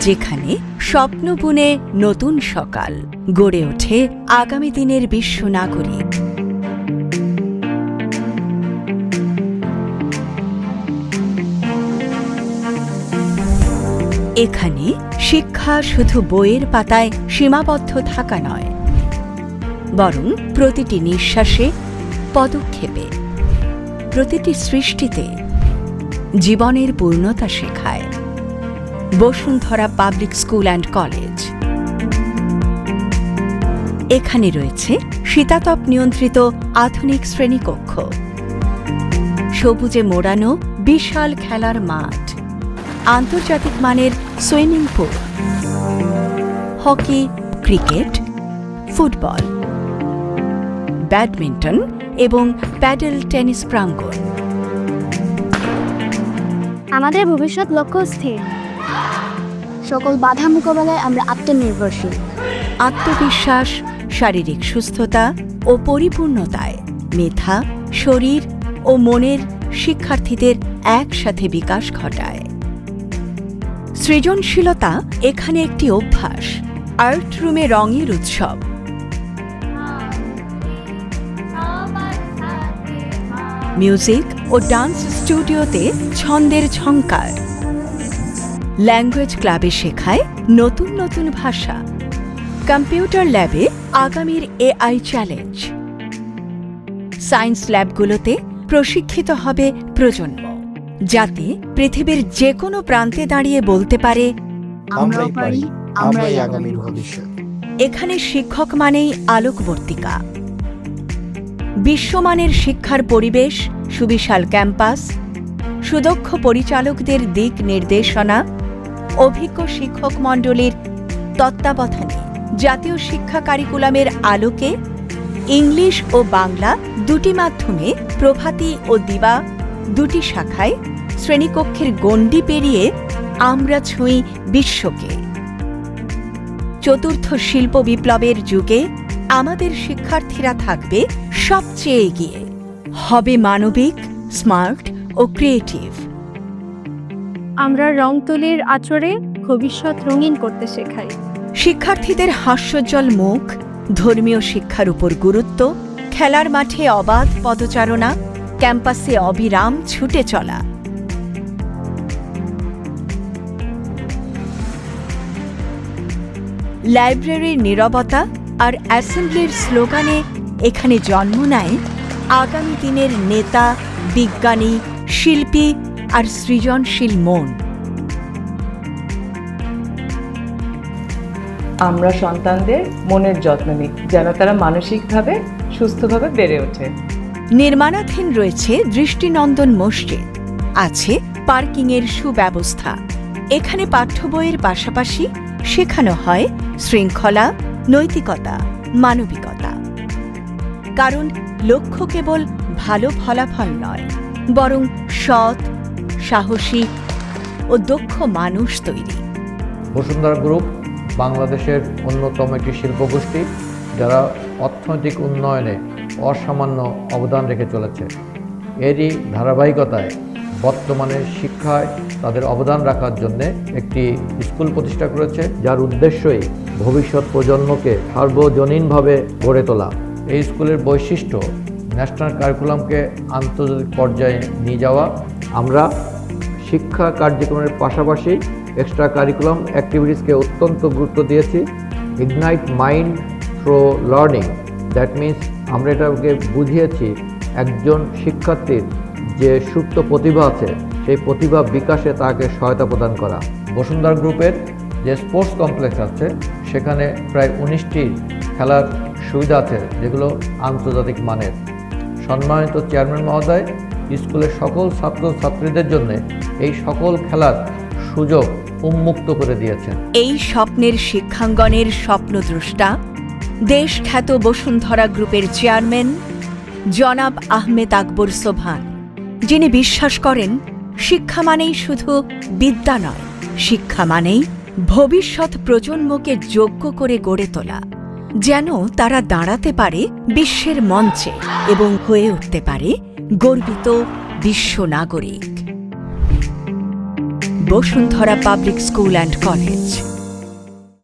যেখানে স্বপ্ন বুনে নতুন সকাল গড়ে ওঠে আগামী দিনের বিশ্ব নাগরিক। এখানে শিক্ষা শুধু বইয়ের পাতায় সীমাবদ্ধ থাকা নয়, বরং প্রতিটি নিঃশ্বাসে পদক্ষেপে, প্রতিটি সৃষ্টিতে জীবনের পূর্ণতা শেখায়। Basundhara public school and college. এখানে রয়েছে শীতাতপ নিয়ন্ত্রিত আধুনিক শ্রেণীকক্ষ। সবুজে মোড়ানো বিশাল খেলার মাঠ। আন্তর্জাতিক মানের swimming pool. Hockey, cricket, football. Badminton এবং প্যাডেল টেনিস প্রাঙ্গণ। আমাদের ভবিষ্যৎ লক্ষ্য স্থির। সকল বাধা মোকাবেলায় আমরা আত্মনির্ভরশীল। আত্মবিশ্বাস, শারীরিক সুস্থতা ও পরিপূর্ণতায় মেধা, শরীর ও মনের শিক্ষার্থীদের একসাথে বিকাশ ঘটায়। সৃজনশীলতা এখানে একটি অভ্যাস, আর্ট রুমে রঙের উৎসব। মিউজিক ও ডান্স স্টুডিওতে ছন্দের ঝংকার। ল্যাঙ্গুয়েজ ক্লাবে শেখায় নতুন নতুন ভাষা। কম্পিউটার ল্যাবে আগামীর এআই চ্যালেঞ্জ সায়েন্স ল্যাবগুলোতে প্রশিক্ষিত হবে প্রজন্ম যাতে পৃথিবীর যে কোনো প্রান্তে দাঁড়িয়ে বলতে পারে আমরাই পারি আমরাই আগামীর ভবিষ্যৎ। এখানে শিক্ষক মানেই আলোকবর্তিকা। বিশ্বমানের শিক্ষার পরিবেশ সুবিশাল ক্যাম্পাস সুদক্ষ পরিচালকদের দিক নির্দেশনা অভিজ্ঞ শিক্ষক মণ্ডলীর তত্ত্বাবধানে জাতীয় শিক্ষা কারিকুলামের আলোকে ইংলিশ ও বাংলা দুটি মাধ্যমে প্রভাতী ও দিবা দুটি শাখায় শ্রেণীকক্ষের গণ্ডি পেরিয়ে আমরা ছুঁই বিশ্বকে। চতুর্থ শিল্প বিপ্লবের যুগে আমাদের শিক্ষার্থীরা থাকবে সবচেয়ে এগিয়ে। হবে মানবিক, স্মার্ট ও ক্রিয়েটিভ। আমরা রং তুলির আচরে ভবিষ্যৎ রঙিন করতে শেখাই। শিক্ষার্থীদের হাস্যোজ্জ্বল মুখ, ধর্মীয় শিক্ষার উপর গুরুত্ব, খেলার মাঠে অবাধ পদচারণা, ক্যাম্পাসে অবিরাম ছুটে চলা। লাইব্রেরির নীরবতা আর অ্যাসেম্বলির স্লোগানে এখানে জন্ম নেয় আগামী দিনের নেতা, বিজ্ঞানী, শিল্পী আর সৃজনশীল মন। আমরা সন্তানদের মনের যত্ন নিই যেন তারা মানসিকভাবে সুস্থভাবে বেড়ে ওঠে। নির্মাণাধীন রয়েছে দৃষ্টিনন্দন মসজিদ। আছে পার্কিংয়ের সুব্যবস্থা। এখানে পাঠ্য বইয়ের পাশাপাশি শেখানো হয় শৃঙ্খলা নৈতিকতা মানবিকতা। কারণ লক্ষ্য কেবল ভালো ফলাফল নয় বরং সৎ সাহসী ও দক্ষ মানুষ তৈরি। বসুন্ধরা গ্রুপ বাংলাদেশের অন্যতম একটি শিল্পগোষ্ঠী, যারা অর্থনৈতিক উন্নয়নে অসামান্য অবদান রেখে চলেছে। এরই ধারাবাহিকতায় বর্তমানে শিক্ষায় তাদের অবদান রাখার জন্য একটি স্কুল প্রতিষ্ঠা করেছে, যার উদ্দেশ্যই ভবিষ্যৎ প্রজন্মকে সার্বজনীনভাবে গড়ে তোলা। এই স্কুলের বৈশিষ্ট্য ন্যাশনাল কারিকুলামকে আন্তর্জাতিক পর্যায়ে নিয়ে যাওয়া। আমরা শিক্ষা কার্যক্রমের পাশাপাশি এক্সট্রা কারিকুলাম অ্যাক্টিভিটিসকে অত্যন্ত গুরুত্ব দিয়েছি। Ignite mind through learning that means আমরা এটাকে বুঝিয়েছি, একজন শিক্ষার্থীর যে সুপ্ত প্রতিভা আছে, সেই প্রতিভা বিকাশে তাকে সহায়তা প্রদান করা। বসুন্ধরা গ্রুপের যে স্পোর্টস কমপ্লেক্স আছে, সেখানে প্রায় উনিশটি খেলার সুবিধা আছে, যেগুলো আন্তর্জাতিক মানের। সম্মানিত চেয়ারম্যান মহোদয়, স্কুলের সকল ছাত্র ছাত্রীদের জন্য এই সকল খেলার সুযোগ উন্মুক্ত করে দিয়েছেন। এই স্বপ্নের শিক্ষাঙ্গনের স্বপ্নদ্রষ্টা দেশ খ্যাত বসুন্ধরা গ্রুপের চেয়ারম্যান জনাব আহমেদ আকবর সোভান যিনি বিশ্বাস করেন শিক্ষা মানেই শুধু বিদ্যা নয়, শিক্ষা মানেই ভবিষ্যৎ প্রজন্মকে যোগ্য করে গড়ে তোলা। যেন তারা দাঁড়াতে পারে বিশ্বের মঞ্চে এবং হয়ে উঠতে পারে গর্বিত বিশ্ব নাগরিক। Basundhara public school and college.